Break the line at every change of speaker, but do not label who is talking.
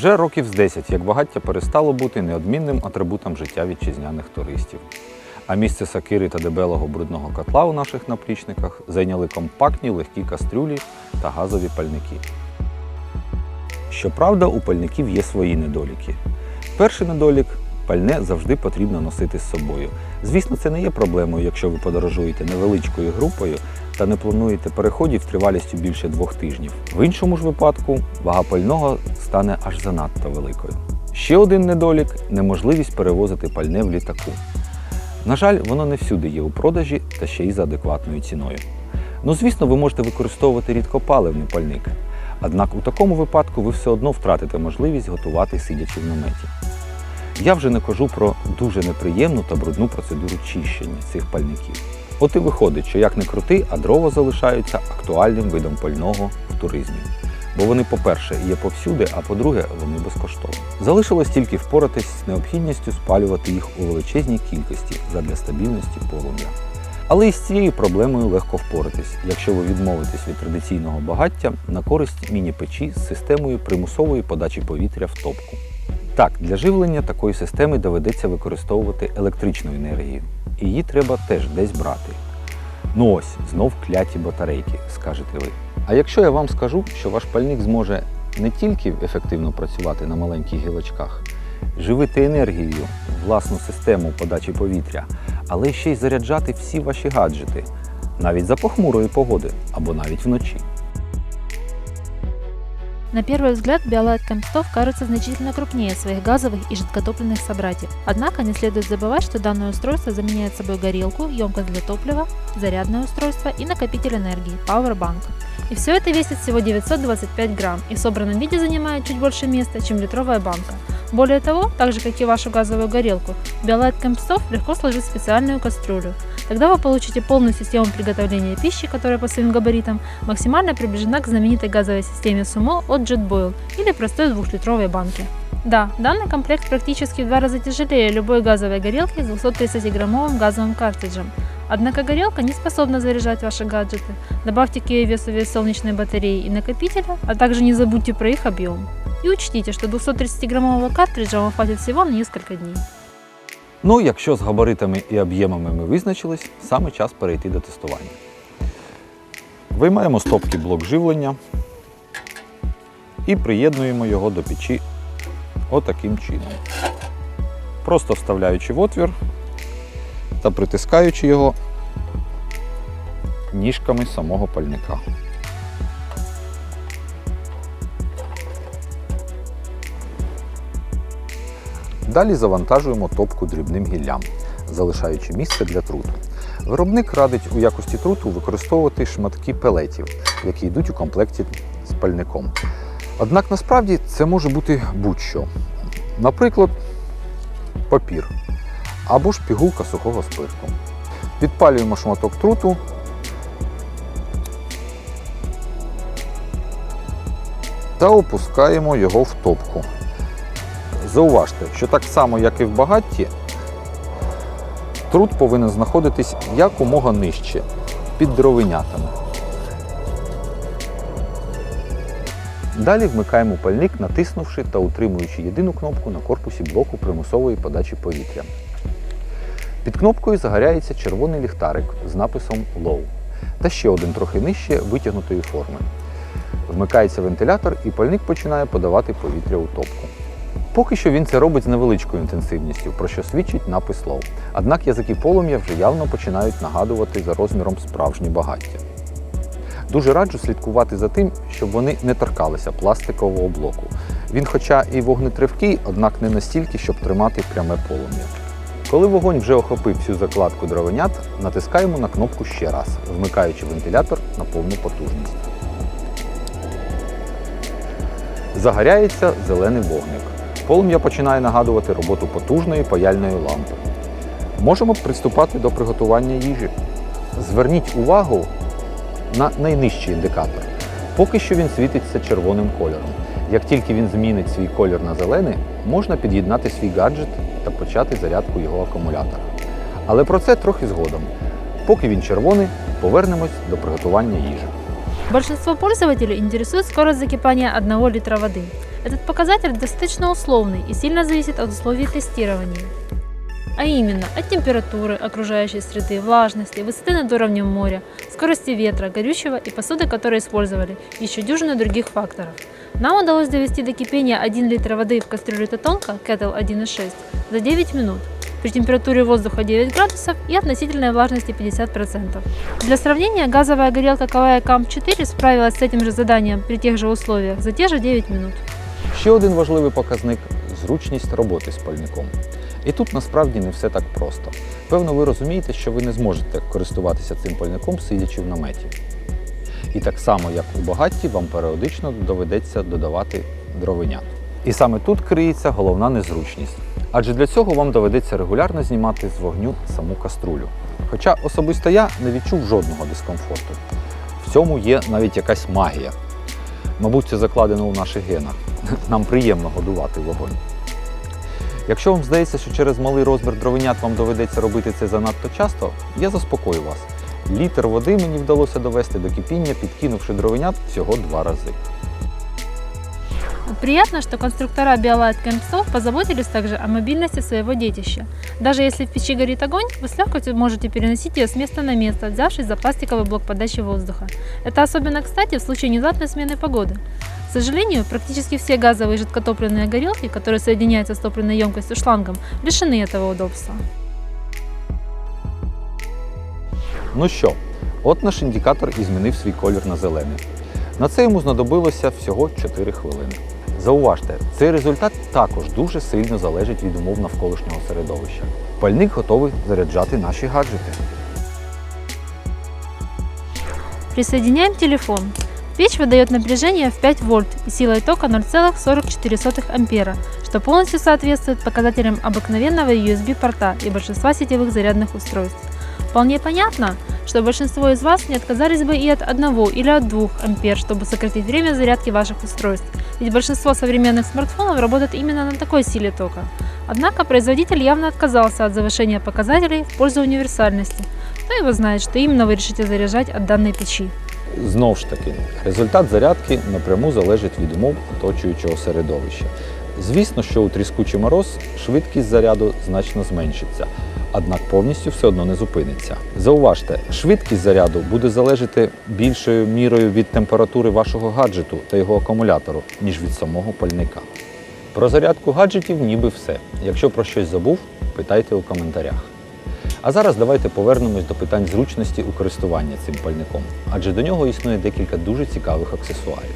Вже років з 10, як багаття перестало бути неодмінним атрибутом життя вітчизняних туристів. А місце сакири та дебелого брудного котла у наших наплічниках зайняли компактні легкі кастрюлі та газові пальники. Щоправда, у пальників є свої недоліки. Перший недолік пальне завжди потрібно носити з собою. Звісно, це не є проблемою, якщо ви подорожуєте невеличкою групою та не плануєте переходів тривалістю більше двох тижнів. В іншому ж випадку вага пального стане аж занадто великою. Ще один недолік неможливість перевозити пальне в літаку. На жаль, воно не всюди є у продажі та ще й за адекватною ціною. Ну, звісно, ви можете використовувати рідкопаливний пальник. Однак у такому випадку ви все одно втратите можливість готувати сидячи в наметі. Я вже не кажу про дуже неприємну та брудну процедуру чищення цих пальників. От і виходить, що як не крути, а дрова залишаються актуальним видом пального в туризмі. Бо вони, по-перше, є повсюди, а по-друге, вони безкоштовні. Залишилось тільки впоратись з необхідністю спалювати їх у величезній кількості задля стабільності полум'я. Але і з цією проблемою легко впоратись, якщо ви відмовитесь від традиційного багаття на користь міні-печі з системою примусової подачі повітря в топку. Так, для живлення такої системи доведеться використовувати електричну енергію. Її треба теж десь брати. Ну ось, знов кляті батарейки, скажете ви. А якщо я вам скажу, що ваш пальник зможе не тільки ефективно працювати на маленьких гілочках, живити енергією власну систему подачі повітря, але ще й заряджати всі ваші гаджети, навіть за похмурої погоди або навіть вночі.
На первый взгляд биолайт Кэмпстов кажется значительно крупнее своих газовых и жидкотопливных собратьев. Однако не следует забывать, что данное устройство заменяет собой горелку, емкость для топлива, зарядное устройство и накопитель энергии – Powerbank. И все это весит всего 925 грамм и в собранном виде занимает чуть больше места, чем литровая банка. Более того, так же как и вашу газовую горелку, Биолайт Кэмпстов легко сложить в специальную кастрюлю. Тогда вы получите полную систему приготовления пищи, которая по своим габаритам максимально приближена к знаменитой газовой системе Sumo от JetBoil или простой двухлитровой банки. Да, данный комплект практически в два раза тяжелее любой газовой горелки с 230-граммовым газовым картриджем. Однако горелка не способна заряжать ваши гаджеты. Добавьте к ее весу вес солнечной батареи и накопителя, а также не забудьте про их объем. И учтите, что 230-граммового картриджа вам хватит всего на несколько дней.
Ну, якщо з габаритами і об'ємами ми визначились, саме час перейти до тестування. Виймаємо з топки блок живлення і приєднуємо його до печі отаким чином. Просто вставляючи в отвір та притискаючи його ніжками самого пальника. Далі завантажуємо топку дрібним гіллям, залишаючи місце для труту. Виробник радить у якості труту використовувати шматки пелетів, які йдуть у комплекті з пальником. Однак насправді це може бути будь-що. Наприклад, папір або ж пігулка сухого спирту. Підпалюємо шматок труту. Та опускаємо його в топку. Зауважте, що так само, як і в багатті, труд повинен знаходитись якомога нижче, під дровинятами. Далі вмикаємо пальник, натиснувши та утримуючи єдину кнопку на корпусі блоку примусової подачі повітря. Під кнопкою загоряється червоний ліхтарик з написом Low та ще один трохи нижче витягнутої форми. Вмикається вентилятор і пальник починає подавати повітря у топку. Поки що він це робить з невеличкою інтенсивністю, про що свідчить напис лов. Однак язики полум'я вже явно починають нагадувати за розміром справжні багаття. Дуже раджу слідкувати за тим, щоб вони не торкалися пластикового блоку. Він, хоча і вогнетривкий, однак не настільки, щоб тримати пряме полум'я. Коли вогонь вже охопив всю закладку дровенят, натискаємо на кнопку ще раз, вмикаючи вентилятор на повну потужність. Загоряється зелений вогник. Полум'я починає нагадувати роботу потужної паяльної лампи. Можемо приступати до приготування їжі. Зверніть увагу на найнижчий індикатор. Поки що він світиться червоним кольором. Як тільки він змінить свій колір на зелений, можна під'єднати свій гаджет та почати зарядку його акумулятора. Але про це трохи згодом. Поки він червоний, повернемось до приготування їжі.
Большинство пользователей интересует скорость закипания 1 литра воды. Этот показатель достаточно условный и сильно зависит от условий тестирования. А именно от температуры окружающей среды, влажности, высоты над уровнем моря, скорости ветра, горючего и посуды, которые использовали, еще дюжина других факторов. Нам удалось довести до кипения 1 литр воды в кастрюле Тотонка Kettle 1.6 за 9 минут при температуре воздуха 9 градусов и относительной влажности 50%. Для сравнения, газовая горелка Кавая КАМ-4 справилась с этим же заданием при тех же условиях за те же 9 минут.
Ще один важливий показник зручність роботи з пальником. І тут насправді не все так просто. Певно, ви розумієте, що ви не зможете користуватися цим пальником, сидячи в наметі. І так само, як у багатті, вам періодично доведеться додавати дровенят. І саме тут криється головна незручність. Адже для цього вам доведеться регулярно знімати з вогню саму каструлю. Хоча особисто я не відчув жодного дискомфорту. В цьому є навіть якась магія. Мабуть, це закладено у наших генах Нам приємно годувати вогонь. Якщо вам здається, що через малий розмір дровенят вам доведеться робити це занадто часто, я заспокою вас. Літр води мені вдалося довести до кипіння, підкинувши дровенят всього два рази.
Приятно, что конструктора Biolight Campstove позаботились также о мобильности своего детища. Даже если в печи горит огонь, вы с легкостью можете переносить ее с места на место, взявшись за пластиковый блок подачи воздуха. Это особенно кстати в случае внезапной смены погоды. К сожалению, практически все газовые жидкотопливные горелки, которые соединяются с топливной емкостью шлангом, лишены этого удобства.
Ну що, от наш індикатор і змінив свій колір на зелений. На це йому знадобилося всього 4 хвилини. Зауважте, цей результат також дуже сильно залежить від умов навколишнього середовища. Пальник готовий заряджати наші гаджети.
Присоединяем телефон. Печь выдает напряжение в 5 вольт и силой тока 0,44 ампера, что полностью соответствует показателям обыкновенного USB-порта и большинства сетевых зарядных устройств. Вполне понятно, что большинство из вас не отказались бы и от 1 или от 2 ампер, чтобы сократить время зарядки ваших устройств, ведь большинство современных смартфонов работает именно на такой силе тока. Однако производитель явно отказался от завышения показателей в пользу универсальности. Кто его знает, что именно вы решите заряжать от данной печи.
Знову ж таки, результат зарядки напряму залежить від умов оточуючого середовища. Звісно, що у тріскучий мороз швидкість заряду значно зменшиться, однак повністю все одно не зупиниться. Зауважте, швидкість заряду буде залежати більшою мірою від температури вашого гаджету та його акумулятору, ніж від самого пальника. Про зарядку гаджетів ніби все. Якщо про щось забув, питайте у коментарях. А зараз давайте повернемось до питань зручності у користуванні цим пальником, адже до нього існує декілька дуже цікавих аксесуарів.